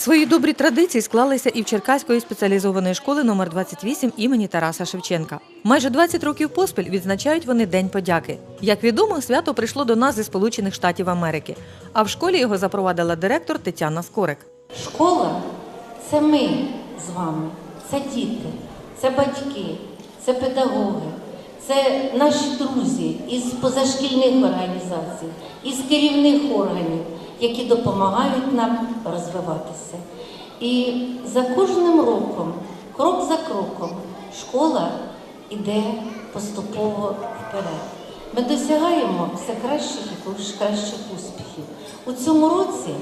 Свої добрі традиції склалися і в Черкаської спеціалізованої школи номер 28 імені Тараса Шевченка. Майже 20 років поспіль відзначають вони День подяки. Як відомо, свято прийшло до нас зі Сполучених Штатів Америки, а в школі його запровадила директор Тетяна Скорик. Школа це ми з вами, це діти, це батьки, це педагоги, це наші друзі із позашкільних організацій, із керівних органів, які допомагають нам розвиватися. І за кожним роком, крок за кроком, школа йде поступово вперед. Ми досягаємо все кращих і кращих успіхів. У цьому році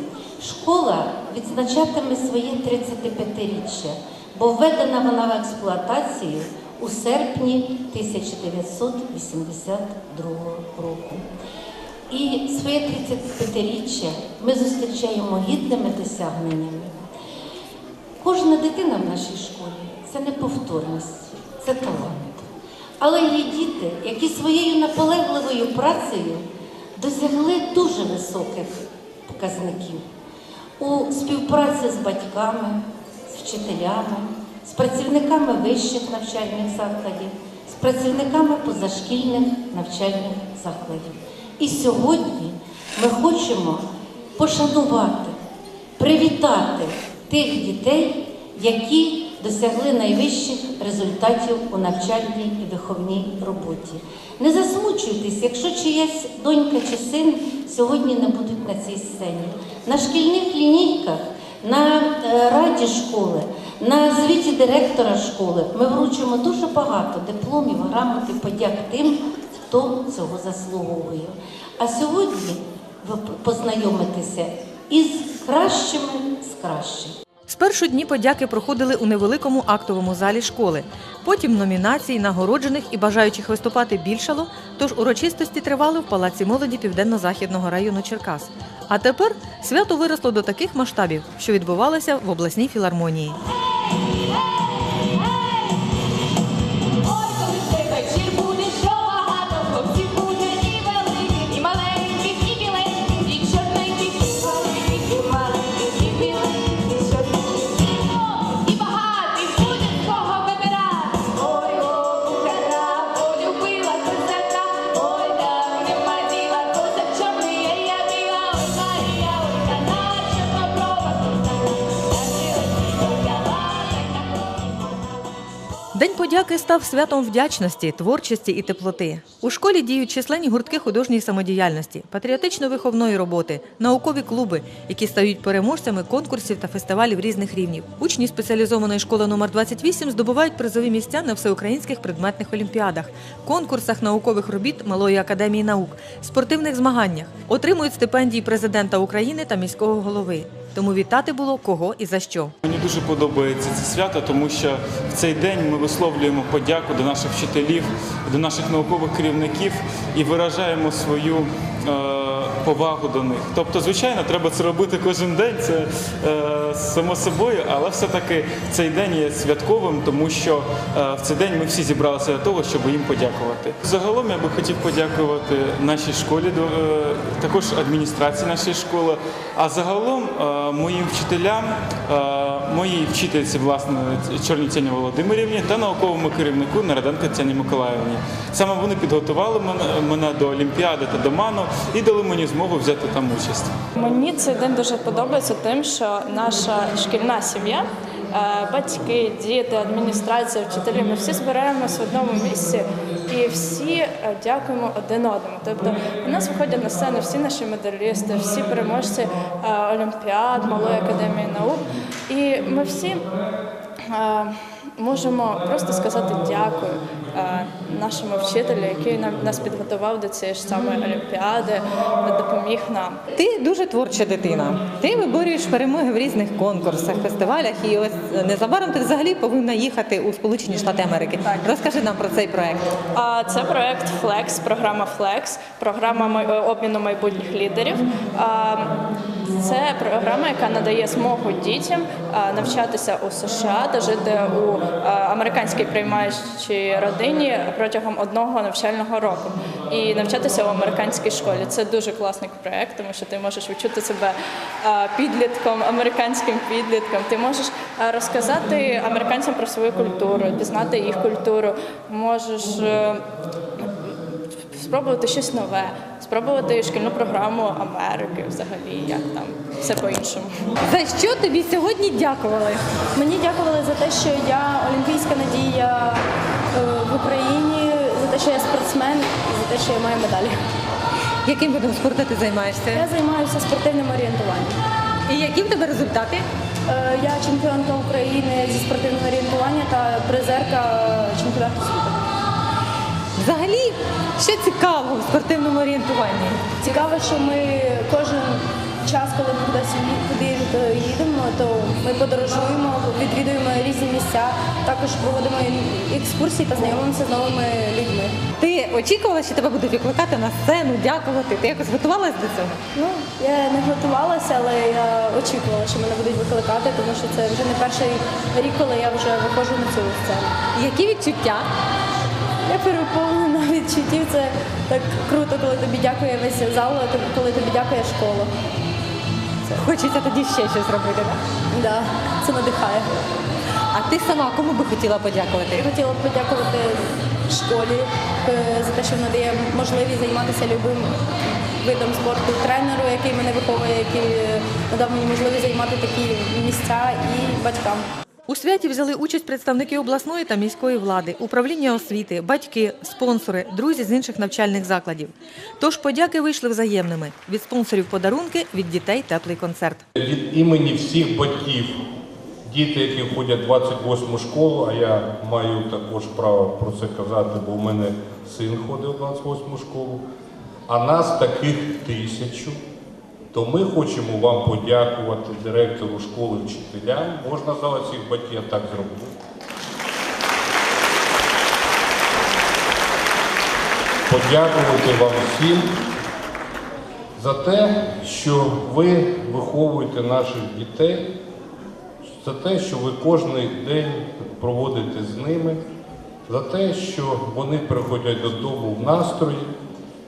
школа відзначатиме своє 35-річчя, бо введена вона в експлуатацію у серпні 1982 року. І своє 35-річчя ми зустрічаємо гідними досягненнями. Кожна дитина в нашій школі це неповторність, це талант. Але є діти, які своєю наполегливою працею досягли дуже високих показників у співпраці з батьками, з вчителями, з працівниками вищих навчальних закладів, з працівниками позашкільних навчальних закладів. І сьогодні ми хочемо пошанувати, привітати тих дітей, які досягли найвищих результатів у навчальній і виховній роботі. Не засмучуйтесь, якщо чиясь донька чи син сьогодні не будуть на цій сцені. На шкільних лінійках, на е, раді школи, на звіті директора школи ми вручимо дуже багато дипломів, грамот і подяк тим, хто цього заслуговує. А сьогодні ви познайомитеся із кращими з кращих. Спершу дні подяки проходили у невеликому актовому залі школи. Потім номінації, нагороджених і бажаючих виступати більшало, тож урочистості тривали в Палаці молоді Південно-Західного району Черкас. А тепер свято виросло до таких масштабів, що відбувалося в обласній філармонії. Подяки став святом вдячності, творчості і теплоти. У школі діють численні гуртки художньої самодіяльності, патріотично-виховної роботи, наукові клуби, які стають переможцями конкурсів та фестивалів різних рівнів. Учні спеціалізованої школи номер 28 здобувають призові місця на всеукраїнських предметних олімпіадах, конкурсах наукових робіт Малої академії наук, спортивних змаганнях, отримують стипендії президента України та міського голови. Тому вітати було кого і за що. Мені дуже подобається це свято, тому що в цей день ми висловлюємо подяку до наших вчителів, до наших наукових керівників і виражаємо свою е, повагу до них. Тобто, звичайно, треба це робити кожен день, це е, само собою, але все-таки цей день є святковим, тому що е, в цей день ми всі зібралися для того, щоб їм подякувати. Загалом я би хотів подякувати нашій школі, е, також адміністрації нашої школи, а загалом е, моїм вчителям, е, моїй вчительці, власне, Чорній Тяні Володимирівні та науковому керівнику Нараденко Тяні Миколаївні. Саме вони підготували мене, до Олімпіади та до МАНу і дали мені змогу взяти там участь. Мені цей день дуже подобається тим, що наша шкільна сім'я, батьки, діти, адміністрація, вчителі, ми всі збираємося в одному місці і всі е, дякуємо один одному. Тобто у нас виходять на сцену всі наші медалісти, всі переможці е, Олімпіад, Малої академії наук. І ми всі е, можемо просто сказати дякую е, нашому вчителю, який нам нас підготував до цієї ж самої олімпіади, допоміг нам. Ти дуже творча дитина. Ти виборюєш перемоги в різних конкурсах, фестивалях, і ось незабаром ти взагалі повинна їхати у Сполучені Штати Америки. Розкажи нам про цей проект. А, Це проект Flex, програма Flex, програма е, обміну майбутніх лідерів. Це програма, яка надає змогу дітям навчатися у США та жити у американській приймаючій родині протягом одного навчального року і навчатися у американській школі. Це дуже класний проект, тому що ти можеш відчути себе підлітком, американським підлітком. Ти можеш розказати американцям про свою культуру, пізнати їх культуру. Можеш е, спробувати щось нове, спробувати шкільну програму Америки, взагалі, як там все по-іншому. За що тобі сьогодні дякували? Мені дякували за те, що я олімпійська надія е, в Україні, за те, що я спортсмен, і за те, що я маю медалі. Яким видом спорту ти займаєшся? Я займаюся спортивним орієнтуванням. І які в тебе результати? Е, Я чемпіонка України зі спортивного орієнтування та призерка чемпіонату світу. Взагалі, що цікавого в спортивному орієнтуванні? Цікаво, що ми кожен час, коли ми кудись куди їдемо, то ми подорожуємо, відвідуємо різні місця, також проводимо екскурсії та знайомимося з новими людьми. Ти очікувала, що тебе будуть викликати на сцену, дякувати? Ти якось готувалась до цього? Ну, я не готувалася, але я очікувала, що мене будуть викликати, тому що це вже не перший рік, коли я вже виходжу на цю сцену. Які відчуття? Я переповнена відчуттів. Це так круто, коли тобі дякує весь зал, коли тобі дякує школа. Хочеться тоді ще щось робити. Так? Да, це надихає. А ти сама кому би хотіла подякувати? Я хотіла б подякувати школі е, за те, що вона дає можливість займатися любим видом спорту, тренеру, який мене виховує, який е, надав мені можливість займати такі місця і батькам. У святі взяли участь представники обласної та міської влади, управління освіти, батьки, спонсори, друзі з інших навчальних закладів. Тож подяки вийшли взаємними. Від спонсорів подарунки, від дітей теплий концерт. Від імені всіх батьків, діти, які ходять в 28 школу, а я маю також право про це казати, бо в мене син ходив в 28 школу, а нас таких тисячу, то ми хочемо вам подякувати директору школи вчителям. Можна за цих батьків так зроблю. Подякувати вам всім за те, що ви виховуєте наших дітей, за те, що ви кожен день проводите з ними, за те, що вони приходять додому в настрої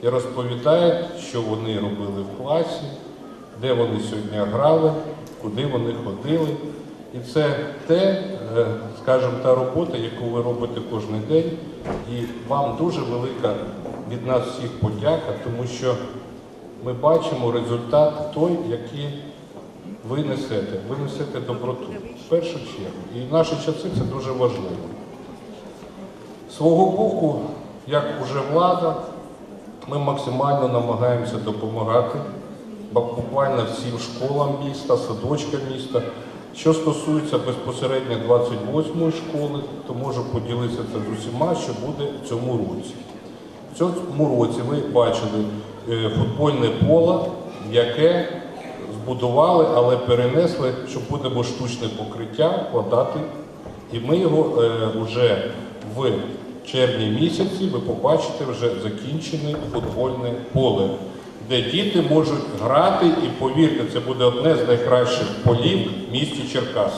і розповідають, що вони робили в класі, де вони сьогодні грали, куди вони ходили. І це те, е, скажімо, та робота, яку ви робите кожен день. І вам дуже велика від нас всіх подяка, тому що ми бачимо результат той, який ви несете. Ви несете доброту в першу чергу. І в наші часи це дуже важливо. Свого боку, як уже влада, ми максимально намагаємося допомагати буквально всім школам міста, садочкам міста. Що стосується безпосередньо 28-ї школи, то можу поділитися це з усіма, що буде в цьому році. В цьому році ви бачили е, футбольне поле, яке збудували, але перенесли, що будемо штучне покриття вкладати. І ми його вже в червні місяці, ви побачите вже закінчене футбольне поле, де діти можуть грати, і повірте, це буде одне з найкращих полів в місті Черкас.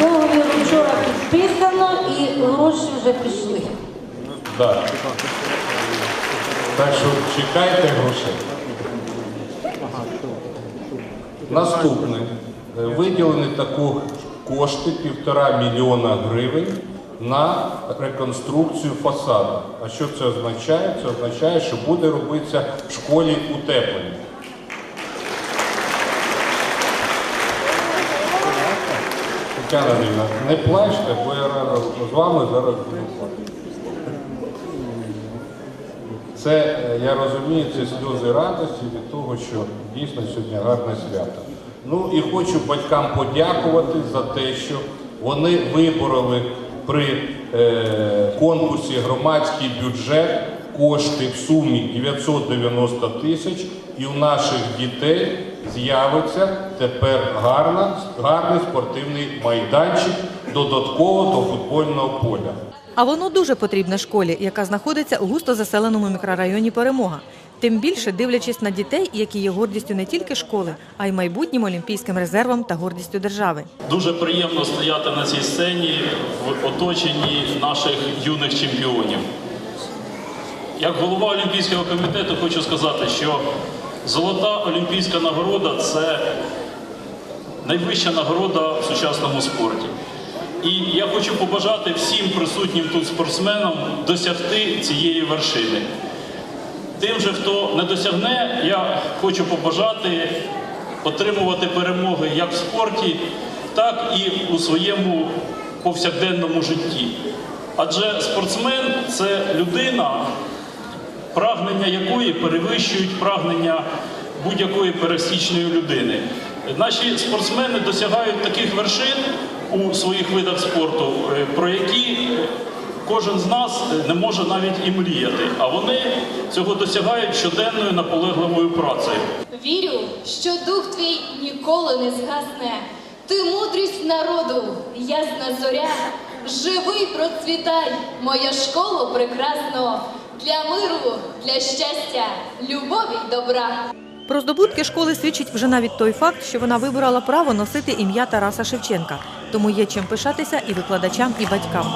Договір вчора підписано і гроші вже пішли. Да. Так що чекайте грошей. Наступне. Виділені таку кошти півтора мільйона гривень на реконструкцію фасаду. А що це означає? Це означає, що буде робитися в школі утеплення. Тетяна Львівна, не плачте, бо я з вами зараз буду. Це, я розумію, це сльози радості від того, що дійсно сьогодні гарне свято. Ну і хочу батькам подякувати за те, що вони вибороли при е, конкурсі громадський бюджет кошти в сумі 990 тисяч, і у наших дітей з'явиться тепер гарна, гарний спортивний майданчик додатково до футбольного поля. А воно дуже потрібне школі, яка знаходиться у густо заселеному мікрорайоні Перемога. Тим більше дивлячись на дітей, які є гордістю не тільки школи, а й майбутнім олімпійським резервом та гордістю держави. Дуже приємно стояти на цій сцені в оточенні наших юних чемпіонів. Як голова Олімпійського комітету хочу сказати, що золота олімпійська нагорода це найвища нагорода в сучасному спорті. І я хочу побажати всім присутнім тут спортсменам досягти цієї вершини. Тим же, хто не досягне, я хочу побажати отримувати перемоги як в спорті, так і у своєму повсякденному житті. Адже спортсмен це людина, прагнення якої перевищують прагнення будь-якої пересічної людини. Наші спортсмени досягають таких вершин у своїх видах спорту, е, про які кожен з нас не може навіть і мріяти. А вони цього досягають щоденною наполегливою працею. Вірю, що дух твій ніколи не згасне. Ти мудрість народу, ясна зоря. Живий процвітай, моя школа прекрасно. Для миру, для щастя, любові й добра. Про здобутки школи свідчить вже навіть той факт, що вона вибрала право носити ім'я Тараса Шевченка. Тому є чим пишатися і викладачам, і батькам.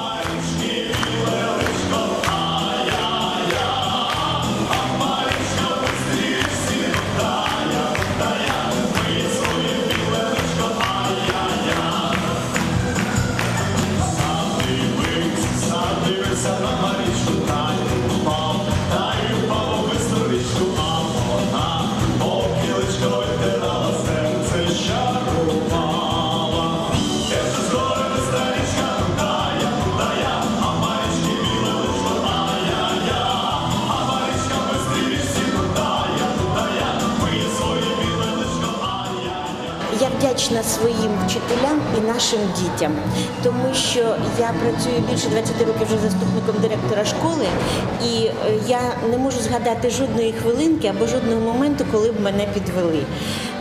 Нашим дітям, тому що я працюю більше 20 років вже заступником директора школи, і е, я не можу згадати жодної хвилинки або жодного моменту, коли б мене підвели.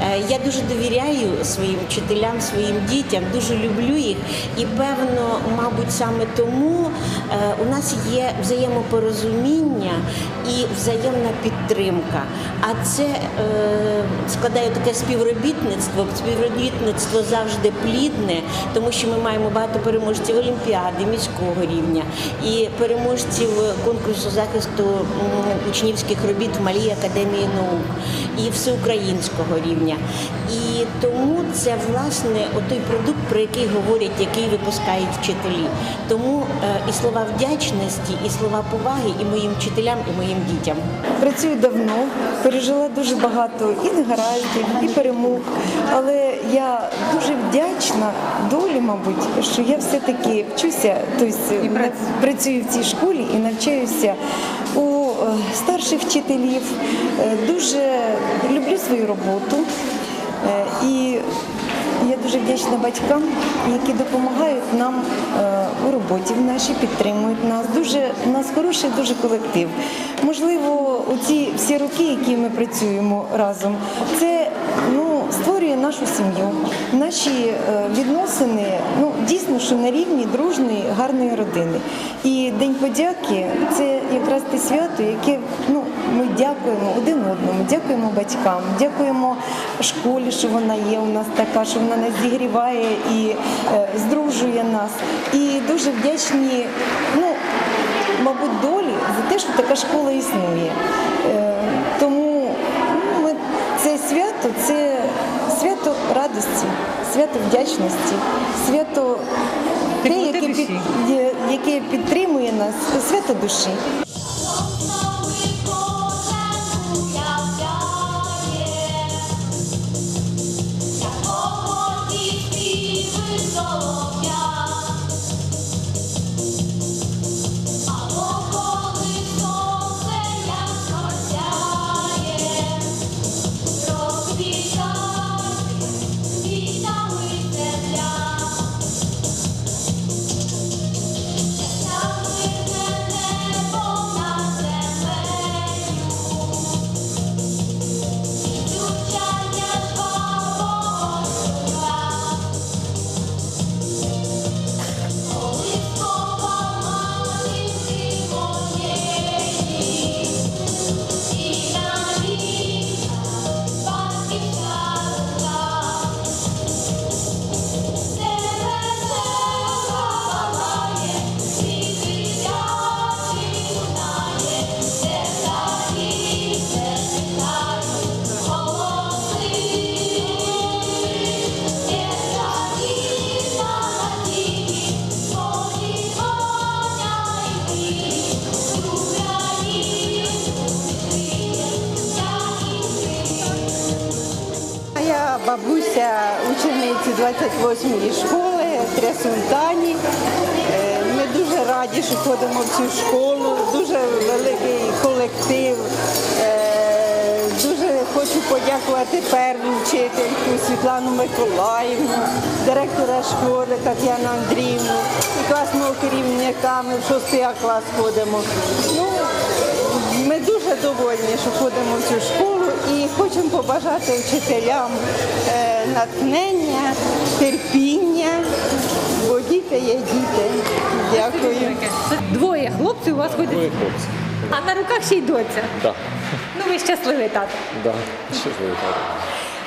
Е, Я дуже довіряю своїм вчителям, своїм дітям, дуже люблю їх, і певно, мабуть, саме тому е, у нас є взаємопорозуміння і взаємна підтримка. А це е, складає таке співробітництво. Співробітництво завжди плідне, тому що ми маємо багато переможців Олімпіади міського рівня і переможців конкурсу захисту учнівських робіт в Малій академії наук і всеукраїнського рівня. І тому це власне той продукт, про який говорять, який випускають вчителі. Тому е, і слова вдячності, і слова поваги і моїм вчителям, і моїм дітям. Працюю давно, пережила дуже багато і негараздів, і перемог. Але я дуже вдячна долі, мабуть, що я все-таки вчуся, тобто працюю в цій школі і навчаюся старших вчителів. Е, Дуже люблю свою роботу. Е, І я дуже вдячна батькам, які допомагають нам е, у роботі в нашій, підтримують нас. Дуже у нас хороший дуже колектив. Можливо, ці всі роки, які ми працюємо разом, це створює нашу сім'ю, наші е, відносини. Ну дійсно, що на рівні дружної, гарної родини. І День подяки це якраз те свято, яке ну ми дякуємо один одному, дякуємо батькам, дякуємо школі, що вона є у нас така, що вона нас зігріває і е, здружує нас. І дуже вдячні, ну мабуть, долі за те, що така школа існує. Е, тому ну, це свято, це радості, свято вдячності, свято те, яке, під, яке підтримує нас, свято душі. 28-ї школи Трясунтані. Е, Ми дуже раді, що ходимо в цю школу. Дуже великий колектив. Е, Дуже хочу подякувати перву вчительку Світлану Миколаївну, директора школи Тетяну Андріївну і класного керівника. Ми в шостий клас ходимо. Ну, ми дуже довольні, що ходимо в цю школу і хочемо побажати вчителям е, натхнення, терпіння, бо діти є діти. Дякую. Двоє хлопців у вас ходять. Двоє хлопців. А на руках ще й доця. Так, Ну ви щасливий тато. да. щасливий так.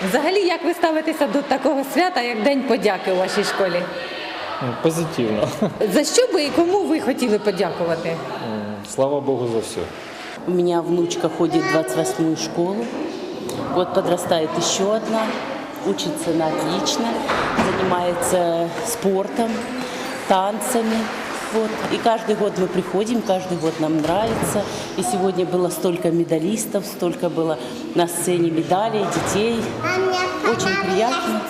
Взагалі, як ви ставитеся до такого свята, як День подяки у вашій школі? Ну, Позитивно. За що би і кому ви хотіли подякувати? Слава Богу за все. У меня внучка ходит в 28-ю школу. Вот подрастает еще одна. Учится она отлично. Занимается спортом, танцами. Вот. И каждый год мы приходим, каждый год нам нравится. И сегодня было столько медалистов, столько было на сцене медалей, детей. Очень приятно.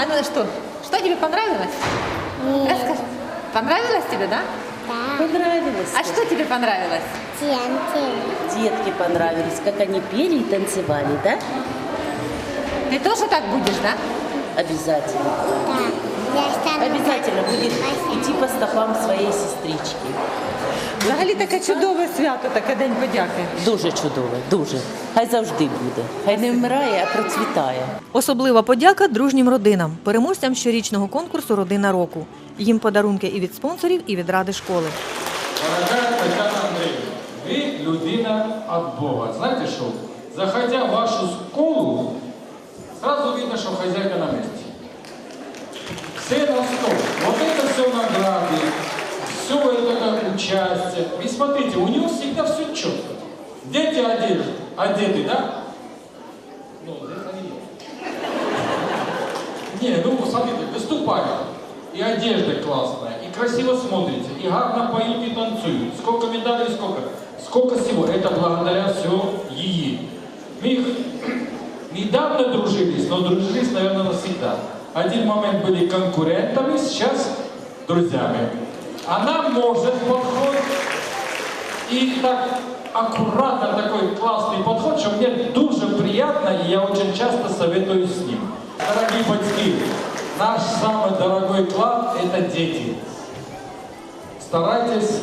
А ну что? Что тебе понравилось? Расскажи. Понравилось тебе, да? Понравилось. А что тебе понравилось? Детки понравились, как они пели и танцевали, да? Ты тоже так будешь, да? Обязательно. Обязательно будет идти по стопам своей сестрички. Взагалі таке чудове свято, таке День подяки. Дуже чудове, дуже. Хай завжди буде. Хай не вмирає, а процвітає. Особлива подяка дружнім родинам, переможцям щорічного конкурсу Родина року. Їм подарунки і від спонсорів, і від ради школи. Вы людина от Бога. Знаете что? Заходя в вашу школу, сразу видно, что хозяйка на месте. Все на стол. Вот это все награды, все это участие. И смотрите, у него всегда все четко. Дети одеты, одеты, да? Ну, здесь они есть. Не, ну смотрите, выступают. И одежда классная, и красиво смотрите, и гарно поют и танцуют. Сколько медалей, сколько. Сколько всего. Это благодаря все ей. Мы их недавно дружились, но дружились, наверное, навсегда. Один момент были конкурентами, сейчас друзьями. Она может подход и так аккуратно такой классный подход, что мне дуже приятно, и я очень часто советую с ним. Дорогие батьки, наш самый дорогой клад – это дети. Старайтесь,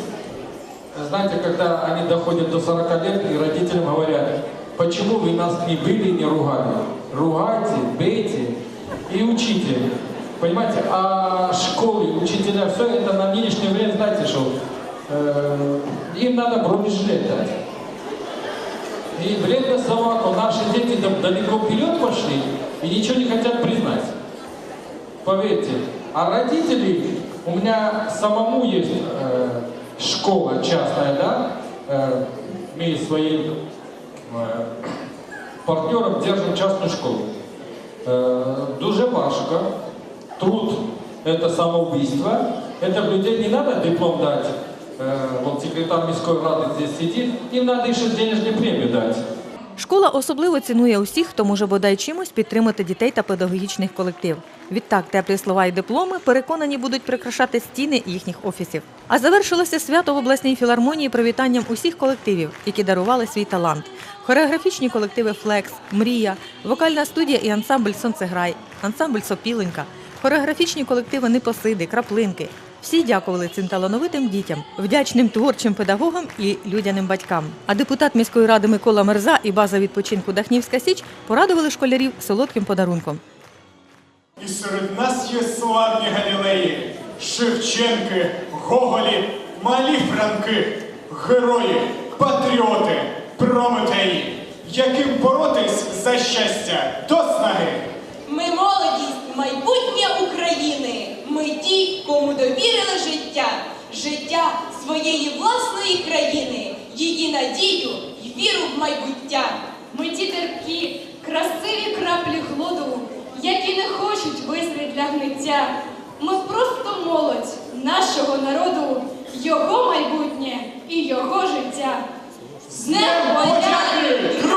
знаете, когда они доходят до 40 лет, и родителям говорят, почему вы нас не били, не ругали? Ругайте, бейте и учите. Понимаете, а школы, учителя, все это на нынешнее время, знаете, что э, им надо бронежилет дать. И вредно собаку. Наши дети да- далеко вперед пошли и ничего не хотят признать. Поверьте. А родители, у меня самому есть э, школа частная, да? Э, мы своим партнером держим частную школу. Э, дуже важко. Труд – это самоубийство. Это людей не надо диплом дать. Э, вот секретарь міської ради здесь сидит. Им надо еще денежную премию дать. Школа особливо цінує усіх, хто може бодай чимось підтримати дітей та педагогічних колектив. Відтак, теплі слова і дипломи переконані будуть прикрашати стіни їхніх офісів. А завершилося свято в обласній філармонії привітанням усіх колективів, які дарували свій талант. Хореографічні колективи Флекс, Мрія, вокальна студія і ансамбль Сонцеграй, ансамбль Сопіленька, хореографічні колективи Непосиди, Краплинки. Всі дякували цим талановитим дітям, вдячним творчим педагогам і людяним батькам. А депутат міської ради Микола Мерза і база відпочинку Дахнівська Січ порадували школярів солодким подарунком. І серед нас є славні галілеї, Шевченки, Гоголі, малі франки, герої, патріоти, прометеї, яким боротись за щастя до снаги. Ми молодість, майбутнє України. Ми ті, кому довірили життя, життя своєї власної країни, її надію й віру в майбуття. Ми ті терпкі, красиві краплі хлоду, які не хочуть визрі для гниття. Ми просто молодь нашого народу, його майбутнє і його життя. З ним порядки!